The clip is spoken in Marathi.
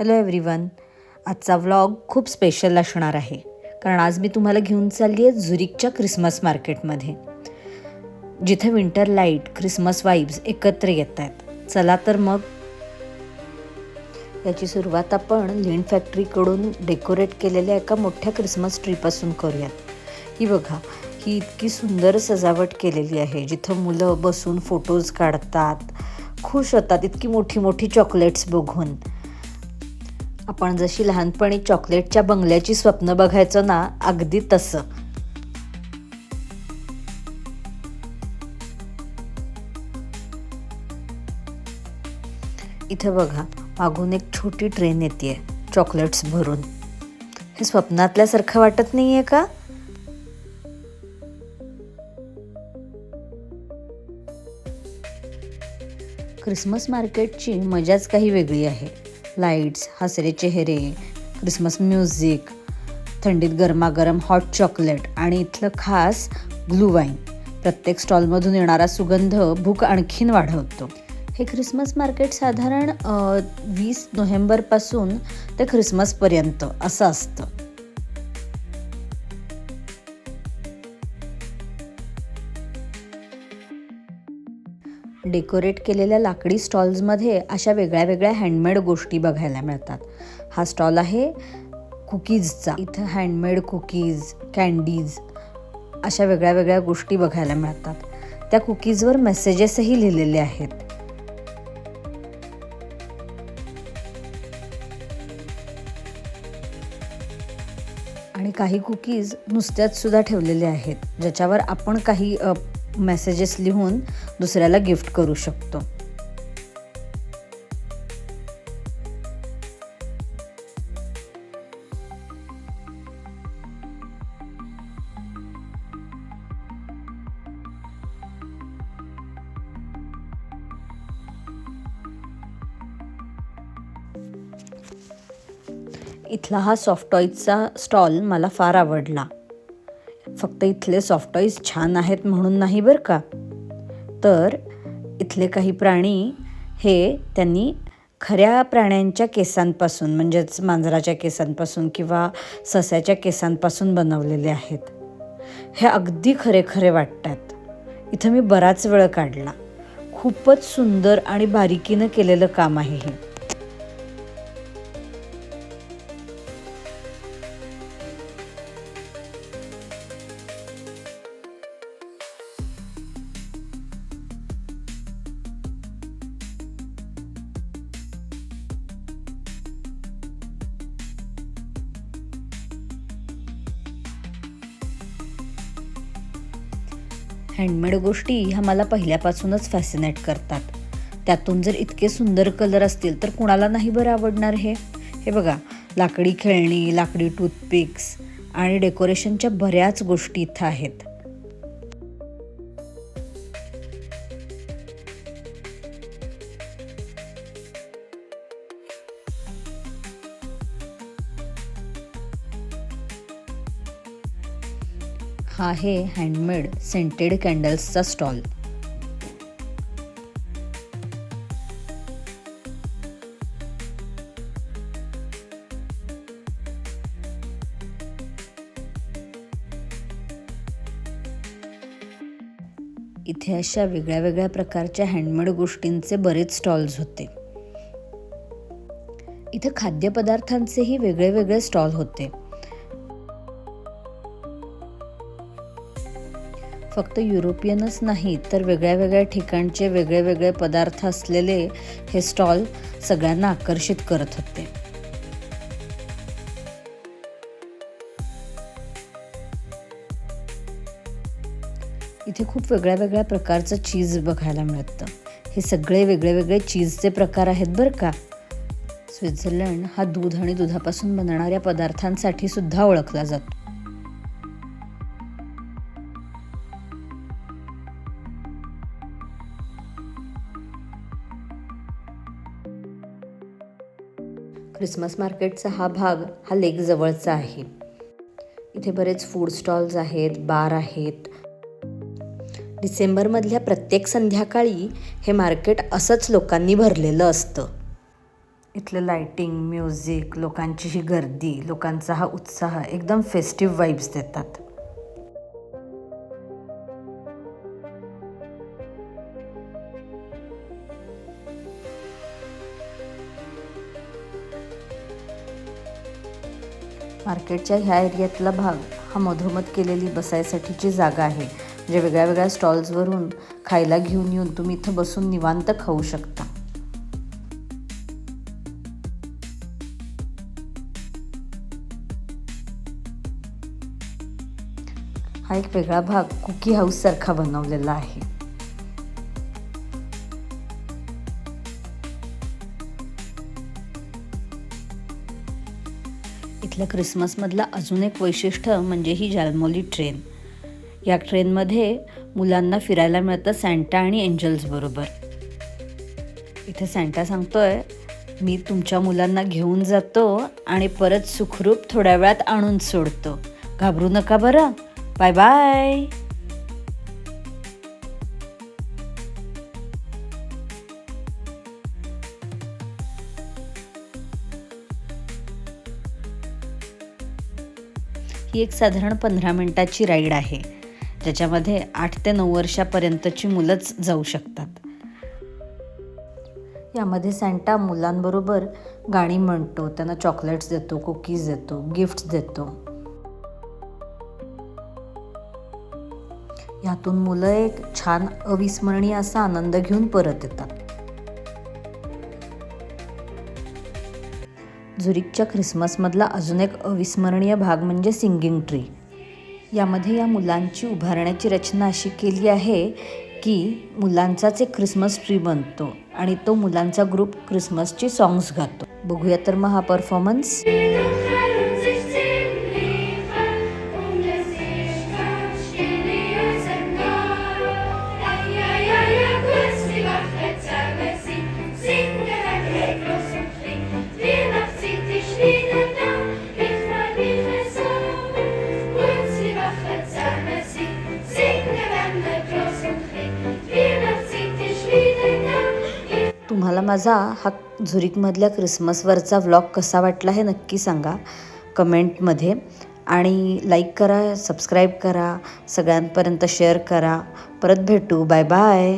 हॅलो एव्हरीवन आजचा व्लॉग खूप स्पेशल असणार आहे. कारण आज मी तुम्हाला घेऊन चालली आहे झुरिकच्या क्रिसमस मार्केटमध्ये जिथे विंटर लाइट क्रिसमस वाईब्स एकत्र येत आहेत चला तर मग. याची सुरुवात आपण लिंड फॅक्टरीकडून डेकोरेट केलेल्या एका मोठ्या क्रिसमस ट्रीपासून करूयात. ही बघा ही इतकी सुंदर सजावट केलेली आहे. जिथं मुलं बसून फोटोज काढतात खुश होतात. इतकी मोठी मोठी चॉकलेट्स बघून. आपण जशी लहानपणी चॉकलेटच्या बंगल्याची स्वप्न बघायचो ना अगदी तसं. इथं बघा मागून एक छोटी ट्रेन येते चॉकलेट्स भरून. हे स्वप्नातल्यासारखं वाटत नाही आहे का? क्रिसमस मार्केटची मजाच काही वेगळी आहे. लाईट्स हसरे चेहरे क्रिसमस म्युझिक थंडीत गरमागरम हॉट चॉकलेट आणि इथलं खास ग्लू वाईन. प्रत्येक स्टॉलमधून येणारा सुगंध भूक आणखीन वाढवतो. हे ख्रिसमस मार्केट साधारण वीस नोव्हेंबरपासून ते ख्रिसमसपर्यंत असं असतं. डेकोरेट केलेल्या लाकडी स्टॉल्समध्ये अशा वेगळ्या वेगळ्या हँडमेड गोष्टी बघायला मिळतात. हा स्टॉल आहे कुकीजचा. इथं हँडमेड कुकीज कँडीज अशा वेगळ्या वेगळ्या गोष्टी बघायला मिळतात. त्या कुकीजवर मेसेजेसही लिहिलेले आहेत. आणि काही कुकीज नुसत्याच सुद्धा ठेवलेले आहेत ज्याच्यावर आपण काही मेसेजेस लिहून दुसऱ्याला गिफ्ट करू शकतो. इथला हा सॉफ्ट टॉईजचा स्टॉल मला फार आवडला. फक्त इथले सॉफ्ट टॉईज छान आहेत म्हणून नाही बरं का? तर इथले काही प्राणी हे त्यांनी खऱ्या प्राण्यांच्या केसांपासून म्हणजेच मांजराच्या केसांपासून किंवा सस्याच्या केसांपासून बनवलेले आहेत. हे अगदी खरे खरे वाटतात. इथं मी बराच वेळ काढला. खूपच सुंदर आणि बारीकीनं केलेलं काम आहे हे. हँडमेड गोष्टी ह्या मला पहिल्यापासूनच फॅसिनेट करतात. त्यातून जर इतके सुंदर कलर असतील तर कुणाला नाही बरं आवडणार हे? हे बघा लाकडी खेळणी लाकडी टूथपिक्स आणि डेकोरेशनच्या बऱ्याच गोष्टी इथं आहेत. हा आहे हँडमेड सेंटेड कॅन्डल्सचा स्टॉल. इथे अशा वेगळ्या वेगळ्या प्रकारच्या हँडमेड गोष्टींचे बरेच स्टॉल्स होते. इथं खाद्यपदार्थांचेही वेगळे वेगळे स्टॉल होते. फक्त युरोपियनच नाही तर वेगळ्या वेगळ्या ठिकाणचे वेगळे वेगळे पदार्थ असलेले हे स्टॉल सगळ्यांना आकर्षित करत होते. इथे खूप वेगळ्या वेगळ्या प्रकारचं चीज बघायला मिळतं. हे सगळे वेगळे वेगळे चीजचे प्रकार आहेत बरं का? स्वित्झर्लंड हा दूध आणि दुधापासून बनणाऱ्या पदार्थांसाठी सुद्धा ओळखला जातो. क्रिसमस मार्केटचा हा भाग हा लेक जवळचा आहे. इथे बरेच फूड स्टॉल्स आहेत बार आहेत. डिसेंबरमधल्या प्रत्येक संध्याकाळी हे मार्केट असंच लोकांनी भरलेलं असतं. इथलं लाईटिंग म्युझिक लोकांची ही गर्दी लोकांचा हा उत्साह एकदम फेस्टिव्ह वाईब्स देतात. मार्केटच्या ह्या एरियातला भाग हा मधोमध केलेली बसायसाठीची जागा आहे. म्हणजे वेगळ्या वेगळ्या स्टॉल्सवरून खायला घेऊन येऊन तुम्ही इथं बसून निवांत खाऊ शकता. हा एक वेगळा भाग कुकी हाऊससारखा बनवलेला आहे. इथल्या क्रिसमसमधलं अजून एक वैशिष्ट्य म्हणजे ही जालमोली ट्रेन. या ट्रेनमध्ये मुलांना फिरायला मिळतं सँटा आणि एंजल्सबरोबर इथे सँटा सांगतोय मी तुमच्या मुलांना घेऊन जातो आणि परत सुखरूप थोड्या वेळात आणून सोडतो. घाबरू नका बरं. बाय बाय ही एक साधारण पंधरा मिनटाची राईड आहे ज्याच्यामध्ये आठ ते नऊ वर्षापर्यंतची मुलंच जाऊ शकतात. यामध्ये सँटा मुलांबरोबर गाणी म्हणतो त्यांना चॉकलेट्स देतो कुकीज देतो गिफ्ट्स देतो. यातून मुलं एक छान अविस्मरणीय असा आनंद घेऊन परत येतात. झुरिकच्या ख्रिसमसमधला अजून एक अविस्मरणीय भाग म्हणजे सिंगिंग ट्री. यामध्ये या मुलांची उभारण्याची रचना अशी केली आहे की मुलांचाच एक क्रिसमस ट्री बनतो आणि तो मुलांचा ग्रुप ख्रिसमसची सॉंग्स गातो. बघूया तर मग हा परफॉर्मन्स तुम्हाला माझा हा झुरिकमधल्या क्रिसमसवरचा व्लॉग कसा वाटला हे नक्की सांगा कमेंटमध्ये. आणि लाईक करा सबस्क्राईब करा सगळ्यांपर्यंत शेअर करा. परत भेटू. Bye bye